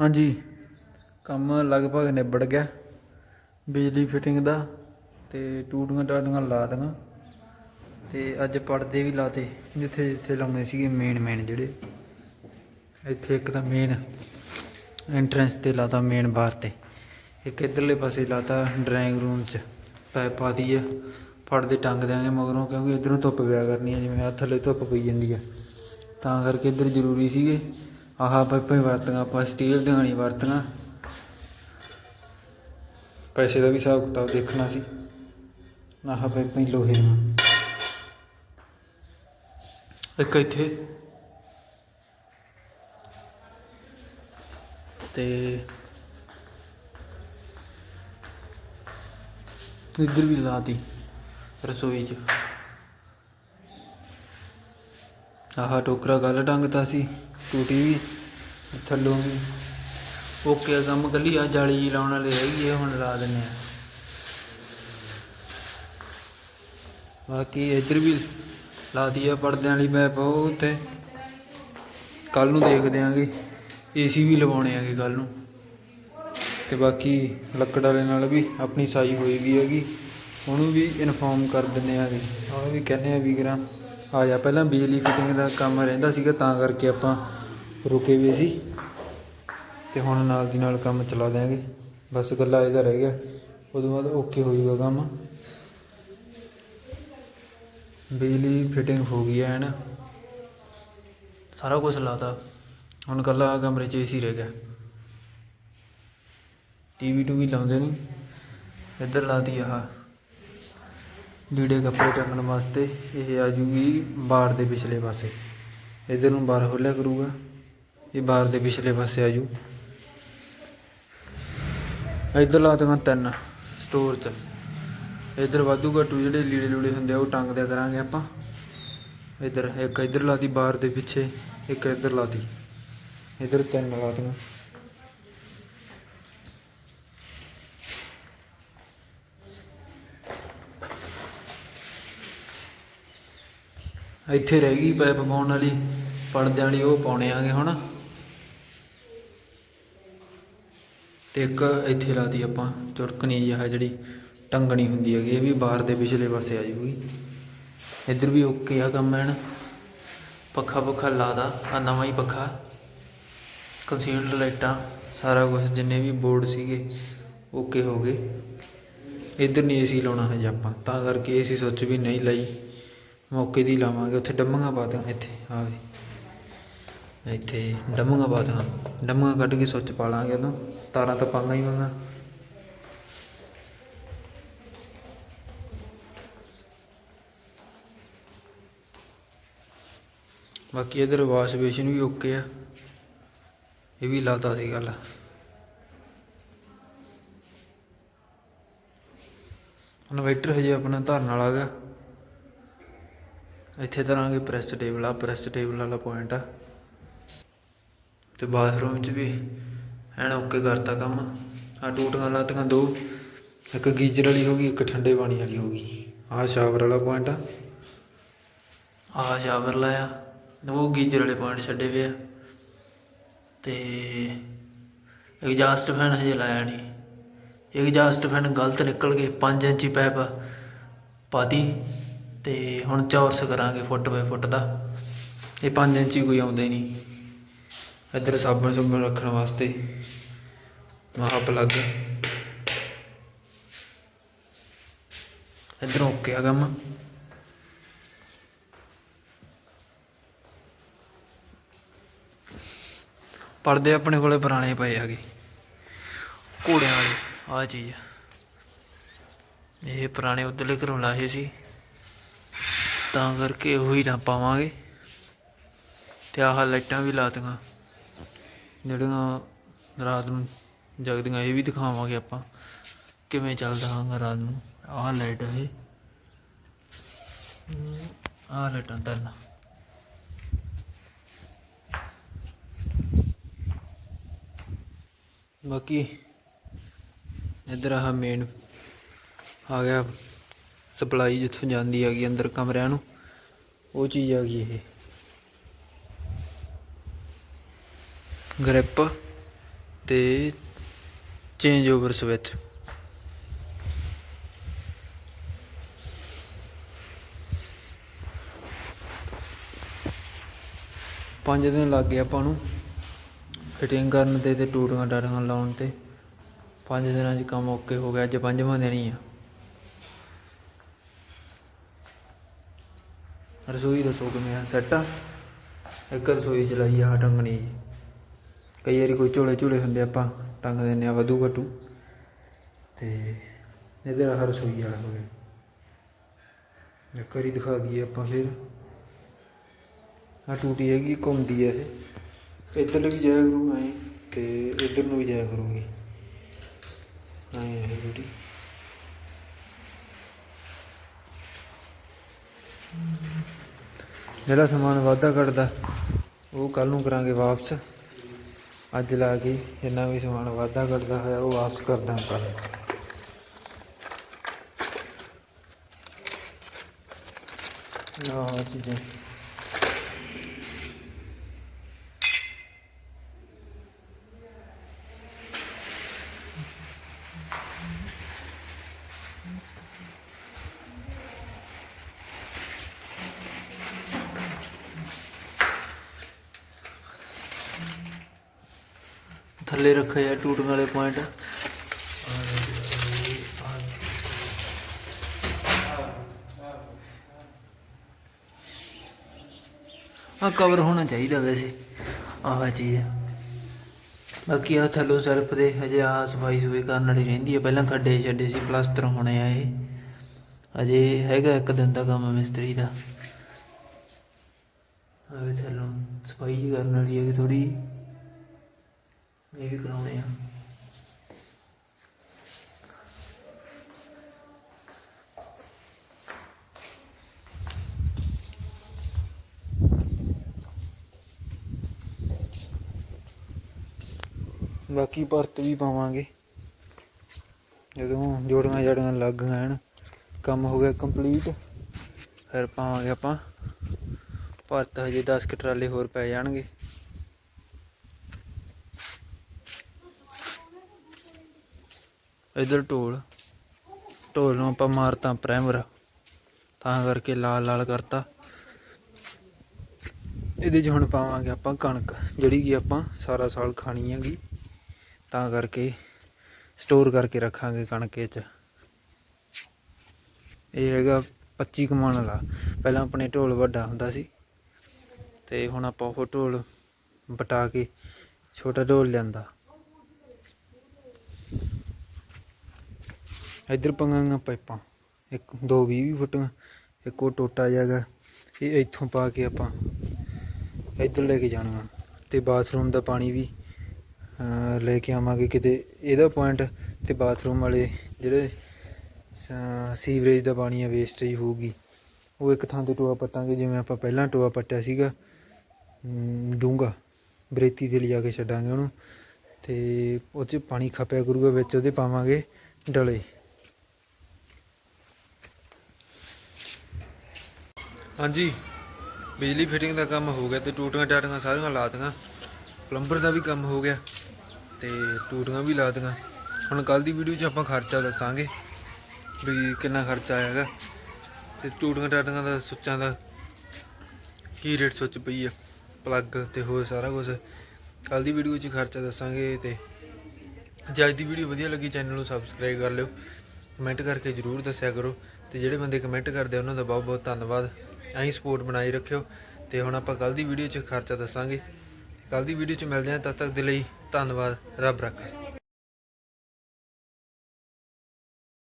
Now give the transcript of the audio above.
ਹਾਂਜੀ। ਕੰਮ ਲਗਭਗ ਨਿਬੜ ਗਿਆ। ਬਿਜਲੀ ਫਿਟਿੰਗ ਦਾ ਤੇ ਟੂਟੀਆਂ ਟਾਟੀਆਂ ਲਾ ਦੀਆਂ ਤੇ ਅੱਜ ਪਰਦੇ ਵੀ ਲਾਤੇ, ਜਿੱਥੇ ਜਿੱਥੇ ਲਾਉਣੇ ਸੀਗੇ ਮੇਨ ਮੇਨ ਜਿਹੜੇ। ਇੱਥੇ ਇੱਕ ਤਾਂ ਮੇਨ ਐਂਟਰੈਂਸ ਤੇ ਲਾਤਾ ਮੇਨ ਬਾਹਰ ਤੇ। ਇੱਕ ਇਧਰਲੇ ਪਾਸੇ ਲਾਤਾ ਡਰਾਇੰਗ ਰੂਮ 'ਚ। ਪਾਈਪ ਪਾਤੀ ਆ। ਪਰਦੇ ਟੰਗ ਦਿਆਂਗੇ ਮਗਰੋਂ, ਕਿਉਂਕਿ ਇਧਰੋਂ ਧੁੱਪ ਪਿਆ ਕਰਨੀ ਹੈ ਜਿਵੇਂ ਆਹ ਥੱਲੇ ਧੁੱਪ ਪਈ ਜਾਂਦੀ ਆ। ਤਾਂ ਕਰਕੇ ਇੱਧਰ ਜ਼ਰੂਰੀ ਸੀਗੇ। ਆਹ ਪਾਈਪਾਂ ਹੀ ਵਰਤੀਆਂ, ਆਪਾਂ ਸਟੀਲ ਦੀਆਂ ਨਹੀਂ ਵਰਤੀਆਂ। ਪੈਸੇ ਦਾ ਵੀ ਹਿਸਾਬ ਕਿਤਾਬ ਦੇਖਣਾ ਸੀ। ਆਹ ਪਾਈਪਾਂ ਹੀ ਲੋਹੇ ਦੀਆਂ। ਇੱਕ ਇੱਥੇ। ਤੇ ਇੱਧਰ ਵੀ ਲਾਤੀ ਰਸੋਈ 'ਚ। ਆਹ ਟੋਕਰਾ ਗੱਲ ਟੰਗਤਾ ਸੀ, ਟੂਟੀ ਵੀ, ਥੱਲੋਂ ਵੀ। ਓਕੇ ਕੰਮ ਕੱਲੀ ਆ, ਜਾਲੀ ਜੀ ਲਾਉਣ ਵਾਲੇ ਰਹਿ ਗਈ ਇਹ ਹੁਣ ਲਾ ਦਿੰਨੇ ਆ। ਬਾਕੀ ਇੱਧਰ ਵੀ ਲਾਤੀ ਆ ਪਰਦਿਆਂ ਵਾਲੀ ਮੈਪ ਉਹ ਤੇ ਕੱਲ ਨੂੰ ਦੇਖਦੇ ਆਂਗੇ ਏਸੀ ਵੀ ਲਵਾਉਣੇ ਆਗੇ ਕੱਲ ਨੂੰ। ਤੇ ਬਾਕੀ ਲੱਕੜ ਵਾਲੇ ਨਾਲ ਵੀ ਆਪਣੀ ਸਾਈ ਹੋਈ ਵੀ ਹੈਗੀ। ਉਹਨੂੰ ਵੀ ਇਨਫੋਰਮ ਕਰ ਦਿੰਨੇ ਆਗੇ ਉਹਨੂੰ ਵੀ ਕਹਿੰਦੇ ਆ ਵੀ ਗਰਾਂ ਆ ਜਾ, ਪਹਿਲਾਂ ਬਿਜਲੀ ਫਿਟਿੰਗ ਦਾ ਕੰਮ ਰਹਿੰਦਾ ਸੀਗਾ, ਤਾਂ ਕਰਕੇ ਆਪਾਂ ਰੁਕੇ ਵੀ ਸੀ। ਤੇ ਹੁਣ ਨਾਲ ਦੀ ਨਾਲ ਕੰਮ ਚਲਾ ਦਿਆਂਗੇ। ਬਸ ਗੱਲਾਂ ਇਹਦਾ ਰਹਿ ਗਿਆ। ਉਦੋਂ ਬਾਅਦ ਓਕੇ ਹੋ ਜਾਊਗਾ ਕੰਮ। ਬਿਜਲੀ ਫਿਟਿੰਗ ਹੋ ਗਈ ਹੈ ਨਾ ਸਾਰਾ ਕੁਝ ਲਾਤਾ। ਹੁਣ ਕੱਲਾ ਕਮਰੇ 'ਚ ਏਸੀ ਰਹਿ ਗਿਆ। ਟੀਵੀ ਟੂ ਵੀ ਲਾਉਂਦੇ ਨਹੀਂ ਇੱਧਰ ਲਾਤੀ ਆਹ। ਲੀੜੇ ਕੱਪੜੇ ਟੰਗਣ ਵਾਸਤੇ, ਇਹ ਆ ਜੂਗੀ ਬਾਰ ਦੇ ਪਿਛਲੇ ਪਾਸੇ। ਇੱਧਰ ਨੂੰ ਬਾਰ ਖੋਲਿਆ ਕਰੂਗਾ, ਇਹ ਬਾਰ ਦੇ ਪਿਛਲੇ ਪਾਸੇ ਆ ਜੂ। ਇੱਧਰ ਲਾ ਦਾਂਗਾ ਤਿੰਨ, ਸਟੋਰ 'ਚ। ਇੱਧਰ ਵਾਧੂ ਘਟੂ ਜਿਹੜੇ ਲੀੜੇ ਲੂੜੇ ਹੁੰਦੇ ਆ, ਉਹ ਟੰਗ ਦਿਆ ਕਰਾਂਗੇ ਆਪਾਂ। ਇੱਧਰ, ਇੱਕ ਇੱਧਰ ਲਾਤੀ ਬਾਰ ਦੇ ਪਿੱਛੇ, ਇੱਕ ਇੱਧਰ ਲਾਤੀ ਇੱਧਰ ਤਿੰਨ ਲਾ ਲਾਤੀਆਂ ਇੱਥੇ ਰਹਿ ਗਈ ਪਾਈਪ ਪਾਉਣ ਵਾਲੀ, ਪਰਦਿਆਂ ਵਾਲੀ ਉਹ ਪਾਉਣੇ ਆਗੇ ਹੁਣ। ਤੇ ਇੱਕ ਇੱਥੇ ਲਾਤੀ ਆਪਾਂ, ਚੁਰਕਣੀ ਜਿਹਾ ਜਿਹੜੀ, ਟੰਗਣੀ ਹੁੰਦੀ ਹੈਗੀ, ਇਹ ਵੀ ਬਾਹਰ ਦੇ ਪਿਛਲੇ ਪਾਸੇ ਆ ਜੂਗੀ ਇੱਧਰ ਵੀ ਓਕੇ ਆ ਕੰਮ ਐਨ। ਪੱਖਾ ਪੱਖਾ ਲਾਦਾ ਆ ਨਵਾਂ ਹੀ ਪੱਖਾ। ਕੰਸੀਲਡ ਲਾਈਟਾਂ, ਸਾਰਾ ਕੁਝ ਜਿੰਨੇ ਵੀ ਬੋਰਡ ਸੀਗੇ ਓਕੇ ਹੋ ਗਏ। ਇੱਧਰ ਨਹੀਂ ਏਸੀ ਲਾਉਣਾ ਹਜੇ ਆਪਾਂ, ਤਾਂ ਕਰਕੇ ਏਸੀ ਸੋਚ ਵੀ ਨਹੀਂ ਲਈ। ਮੌਕੇ ਦੀ ਲਾਵਾਂਗੇ, ਉੱਥੇ ਡੰਮੀਆਂ ਪਾ ਦਾਂ ਇੱਥੇ, ਆ ਵੇ। ਇੱਥੇ ਡੰਮੀਆਂ ਪਾ ਦਾਂ ਡੰਮੀਆਂ ਕੱਢ ਕੇ ਸੁੱਚ ਪਾ ਲਾਂਗੇ ਉਦੋਂ, ਤਾਰਾਂ ਤਾਂ ਪਾਂਗਾ ਹੀ ਵਾਂਗਾ ਬਾਕੀ ਇਧਰ ਵਾਸ਼ ਬੇਸਿਨ ਵੀ ਓਕੇ ਆ, ਇਹ ਵੀ ਲਾਤਾ ਸੀ ਗੱਲ। ਇਨਵਰਟਰ ਹਜੇ ਆਪਣਾ ਧਰਨ ਵਾਲਾ ਗਾ ਇੱਥੇ ਤਰਾਂਗੇ ਪ੍ਰੈਸ ਟੇਬਲ ਆ ਪ੍ਰੈਸ ਟੇਬਲ ਵਾਲਾ ਪੁਆਇੰਟ ਆ। ਤੇ ਬਾਥਰੂਮ 'ਚ ਵੀ ਐਨ ਓਕੇ ਕਰਤਾ ਕੰਮ। ਆ ਟੂਟੀਆਂ ਲਾਤੀਆਂ ਦੋ, ਇੱਕ ਗੀਜ਼ਰ ਵਾਲੀ ਹੋ ਗਈ, ਇੱਕ ਠੰਡੇ ਪਾਣੀ ਵਾਲੀ ਹੋ ਗਈ। ਆਹ ਸ਼ਾਵਰ ਵਾਲਾ ਪੁਆਇੰਟ ਆ। ਆਹ ਸ਼ਾਵਰ ਲਾਇਆ ਉਹ ਗੀਜ਼ਰ ਵਾਲੇ ਪੁਆਇੰਟ ਛੱਡੇ ਵੇ ਆ। ਤੇ ਐਗਜ਼ਾਸਟ ਫੈਨ ਹਜੇ ਲਾਇਆ ਨਹੀਂ ਐਗਜ਼ਾਸਟ ਫੈਨ ਗਲਤ ਨਿਕਲ ਗਏ 5 ਇੰਚੀ ਪਾਈਪ ਪਾਤੀ। ਤੇ ਹੁਣ ਚੌਰਸ ਕਰਾਂਗੇ ਫੁੱਟ ਬਾਏ ਫੁੱਟ ਦਾ। ਇਹ 5 ਇੰਚੀ ਕੋਈ ਆਉਂਦਾ ਹੀ ਨਹੀਂ। ਇੱਧਰ ਸਾਬਣ ਸੁਬਣ ਰੱਖਣ ਵਾਸਤੇ। ਆਹ ਪਲੱਗ ਇੱਧਰੋਂ ਓਕੇ ਆ ਕੰਮ। ਪਰਦੇ ਆਪਣੇ ਕੋਲੇ ਪੁਰਾਣੇ ਪਏ ਹੈਗੇ। ਘੋੜਿਆਂ ਵਾਲੇ ਆ ਚੀਜ਼ ਇਹ ਪੁਰਾਣੇ ਉਧਰਲੇ ਘਰੋਂ ਲਾਏ ਸੀ। ਤਾਂ ਕਰਕੇ ਉਹੀ ਨਾ ਪਾਵਾਂਗੇ। ਤੇ ਆਹ ਲਾਈਟਾਂ ਵੀ ਲਾਤੀਆਂ ਜਿਹੜੀਆਂ ਰਾਤ ਨੂੰ ਜਗਦੀਆਂ, ਇਹ ਵੀ ਦਿਖਾਵਾਂਗੇ ਆਪਾਂ। ਕਿਵੇਂ ਚੱਲਦਾ ਹਾਂਗਾ ਰਾਤ ਨੂੰ। ਆਹ ਲਾਈਟ ਹੈ ਇਹ। ਆਹ ਲਾਈਟਾਂ ਤਿੰਨ ਬਾਕੀ ਇੱਧਰ ਆਹ ਮੇਨ ਆ ਗਿਆ। ਸਪਲਾਈ ਜਿੱਥੋਂ ਜਾਂਦੀ ਹੈਗੀ ਅੰਦਰ ਕਮਰਿਆਂ ਨੂੰ, ਉਹ ਚੀਜ਼ ਆ ਗਈ ਇਹ। ਗ੍ਰਿਪ ਤੇ ਚੇਂਜ ਓਵਰ ਸਵਿਚ ਪੰਜ ਦਿਨ ਲੱਗ ਗਏ ਆਪਾਂ ਨੂੰ ਫਿਟਿੰਗ ਕਰਨ ਤੇ ਤੇ ਟੂਟੀਆਂ ਟਾਟੀਆਂ ਲਾਉਣ ਤੇ। ਪੰਜ ਦਿਨਾਂ 'ਚ ਕੰਮ ਓਕੇ ਹੋ ਗਿਆ, ਅੱਜ ਪੰਜਵਾਂ ਦਿਨ ਹੀ ਆ। ਰਸੋਈ ਦੱਸੋ ਕਿਵੇਂ ਆ? ਸੈੱਟ ਆ? ਇੱਕ ਰਸੋਈ ਚਲਾਈ ਆ ਟੰਗਣੀ ਜੀ ਕਈ ਵਾਰੀ ਕੋਈ ਝੋਲੇ ਝੂਲੇ ਹੁੰਦੇ ਆਪਾਂ ਟੰਗ ਦਿੰਦੇ ਆ ਵਧੂ ਘਟੂ। ਤੇ ਇਹਦੇ ਆਹ ਰਸੋਈ ਵਾਲਾ ਹੋ ਗਿਆ। ਇੱਕ ਵਾਰੀ ਦਿਖਾ ਦਈਏ ਆਪਾਂ ਫਿਰ। ਆ ਟੂਟੀ ਹੈਗੀ ਘੁੰਮਦੀ ਹੈ ਇਹ। ਇੱਧਰ ਨੂੰ ਵੀ ਜਾਇਆ ਕਰੂ, ਐਂ। ਤੇ ਇੱਧਰ ਨੂੰ ਵੀ ਜਾਇਆ ਕਰੂਗੀ। ਐਂ ਹੈ ਟੂਟੀ। ਜਿਹੜਾ ਸਮਾਨ ਵਾਧਾ ਘਟਦਾ। ਉਹ ਕੱਲ ਨੂੰ ਕਰਾਂਗੇ ਵਾਪਸ। ਅੱਜ ਲਾ ਕੇ ਜਿੰਨਾ ਵੀ ਸਮਾਨ ਵਾਧਾ ਘਟਦਾ ਹੋਇਆ, ਉਹ ਵਾਪਸ ਕਰ ਦਾਂ ਕੱਲ ਆਹ ਚੀਜ਼ਾਂ ਥੱਲੇ ਰੱਖੇ ਆ ਟੂਟਣ ਵਾਲੇ ਪੁਆਇੰਟ ਆ ਕਵਰ ਹੋਣਾ ਚਾਹੀਦਾ ਵੈਸੇ, ਆਹ ਚੀਜ਼। ਬਾਕੀ ਆ ਥੱਲੋਂ ਸਰਪ ਦੇ ਹਜੇ ਆ ਸਫ਼ਾਈ ਸੁਫਾਈ ਕਰਨ ਵਾਲੀ ਰਹਿੰਦੀ ਹੈ ਪਹਿਲਾਂ ਖੱਡੇ ਛੱਡੇ ਸੀ, ਪਲਾਸਟਰ ਹੋਣੇ ਆ ਇਹ। ਹਜੇ ਹੈਗਾ ਇੱਕ ਦਿਨ ਦਾ ਕੰਮ ਮਿਸਤਰੀ ਦਾ। ਆਵੇ ਥੱਲੋਂ ਸਫ਼ਾਈ ਕਰਨ ਵਾਲੀ ਹੈ ਥੋੜੀ ਇਹ ਵੀ ਕਰਾਉਣੇ ਆ। ਬਾਕੀ ਭਰਤ ਵੀ ਪਾਵਾਂਗੇ। ਜਦੋਂ ਜੋੜੀਆਂ ਜੜੀਆਂ ਲੱਗ ਗਈਆਂ ਕੰਮ ਹੋ ਗਿਆ ਕੰਪਲੀਟ ਫਿਰ ਪਾਵਾਂਗੇ ਆਪਾਂ। ਭਰਤ ਹਜੇ 10 ਕਿ ਟਰਾਲੇ ਹੋਰ ਪੈ ਜਾਣਗੇ। ਇਧਰ ਢੋਲ। ਢੋਲ ਨੂੰ ਆਪਾਂ ਮਾਰਤਾ ਪ੍ਰਾਈਮਰ ਤਾਂ ਕਰਕੇ ਲਾਲ ਲਾਲ ਕਰਤਾ। ਇਹਦੇ 'ਚ ਹੁਣ ਪਾਵਾਂਗੇ ਆਪਾਂ ਕਣਕ, ਜਿਹੜੀ ਕਿ ਆਪਾਂ ਸਾਰਾ ਸਾਲ ਖਾਣੀ ਹੈਗੀ। ਤਾਂ ਕਰਕੇ ਸਟੋਰ ਕਰਕੇ ਰੱਖਾਂਗੇ ਕਣਕ 'ਚ। ਇਹ ਹੈਗਾ 25 ਕਮਾਣ ਵਾਲਾ। ਪਹਿਲਾਂ ਆਪਣੇ ਢੋਲ ਵੱਡਾ ਹੁੰਦਾ ਸੀ। ਤੇ ਹੁਣ ਆਪਾਂ ਉਹ ਢੋਲ ਬਟਾ ਕੇ ਛੋਟਾ ਢੋਲ ਲਿਆਂਦਾ। ਇੱਧਰ ਪੰਗਾਂਗਾ ਪਾਈਪਾਂ। ਇੱਕ, ਦੋ ਵੀਹ ਵੀਹ ਫੁੱਟ ਇੱਕ ਉਹ ਟੋਟਾ ਜਿਹਾ ਇਹ ਇੱਥੋਂ ਪਾ ਕੇ ਆਪਾਂ ਇੱਧਰ ਲੈ ਕੇ ਜਾਣਾ ਤੇ ਬਾਥਰੂਮ ਦਾ ਪਾਣੀ ਵੀ ਲੈ ਕੇ ਆਵਾਂਗੇ ਕਿਤੇ। ਇਹਦਾ ਪੁਆਇੰਟ ਤੇ ਬਾਥਰੂਮ ਵਾਲੇ ਜਿਹੜੇ ਸੀਵਰੇਜ ਦਾ ਪਾਣੀ ਆ ਵੇਸਟੇਜ ਹੋਊਗੀ। ਉਹ ਇੱਕ ਥਾਂ ਤੇ ਟੋਆ ਪੱਟਾਂਗੇ, ਜਿਵੇਂ ਆਪਾਂ ਪਹਿਲਾਂ ਟੋਆ ਪੱਟਿਆ ਸੀਗਾ। ਡੂੰਗਾ ਬਰੇਤੀ ਤੇ ਲਿਜਾ ਕੇ ਛੱਡਾਂਗੇ ਉਹਨੂੰ। ਤੇ ਉਹ 'ਚ ਪਾਣੀ ਖਪਿਆ ਕਰੂਗਾ, ਵਿੱਚ ਉਹਦੇ ਪਾਵਾਂਗੇ ਡਲੇ। ਹਾਂਜੀ। ਬਿਜਲੀ ਫਿਟਿੰਗ ਦਾ ਕੰਮ ਹੋ ਗਿਆ ਤੇ ਟੂਟੀਆਂ ਟਾਟੀਆਂ ਸਾਰੀਆਂ ਲਾ ਦਿੱਤੀਆਂ। ਪਲੰਬਰ ਦਾ ਵੀ ਕੰਮ ਹੋ ਗਿਆ ਤੇ ਟੂਟੀਆਂ ਵੀ ਲਾ ਦਿੱਤੀਆਂ। ਹੁਣ ਕੱਲ ਦੀ ਵੀਡੀਓ 'ਚ ਆਪਾਂ ਖਰਚਾ ਦੱਸਾਂਗੇ ਵੀ ਕਿੰਨਾ ਖਰਚਾ ਆਏਗਾ ਤੇ ਟੂਟੀਆਂ ਟਾਟੀਆਂ ਦਾ ਸੁੱਚਾਂ ਦਾ ਕੀ ਰੇਟ ਸੁੱਚ ਪਈ ਆ, ਪਲੱਗ ਤੇ ਹੋਰ ਸਾਰਾ ਕੁਝ ਕੱਲ ਦੀ ਵੀਡੀਓ 'ਚ ਖਰਚਾ ਦੱਸਾਂਗੇ ਤੇ ਜੇ ਅੱਜ ਦੀ ਵੀਡੀਓ ਵਧੀਆ ਲੱਗੀ ਚੈਨਲ ਨੂੰ ਸਬਸਕ੍ਰਾਈਬ ਕਰ ਲਿਓ। ਕਮੈਂਟ ਕਰਕੇ ਜਰੂਰ ਦੱਸਿਆ ਕਰੋ ਤੇ ਜਿਹੜੇ ਬੰਦੇ ਕਮੈਂਟ ਕਰਦੇ ਉਹਨਾਂ ਦਾ ਬਹੁਤ ਬਹੁਤ ਧੰਨਵਾਦ। ਐਂ ਸਪੋਰਟ ਬਣਾਈ ਰੱਖਿਓ ਤੇ ਹੁਣ ਆਪਾਂ ਕੱਲ ਦੀ ਵੀਡੀਓ 'ਚ ਖਰਚਾ ਦੱਸਾਂਗੇ। ਕੱਲ ਦੀ ਵੀਡੀਓ 'ਚ ਮਿਲਦੇ ਹਾਂ। ਤਦ ਤੱਕ ਦੇ ਲਈ ਧੰਨਵਾਦ। ਰੱਬ ਰੱਖਾ।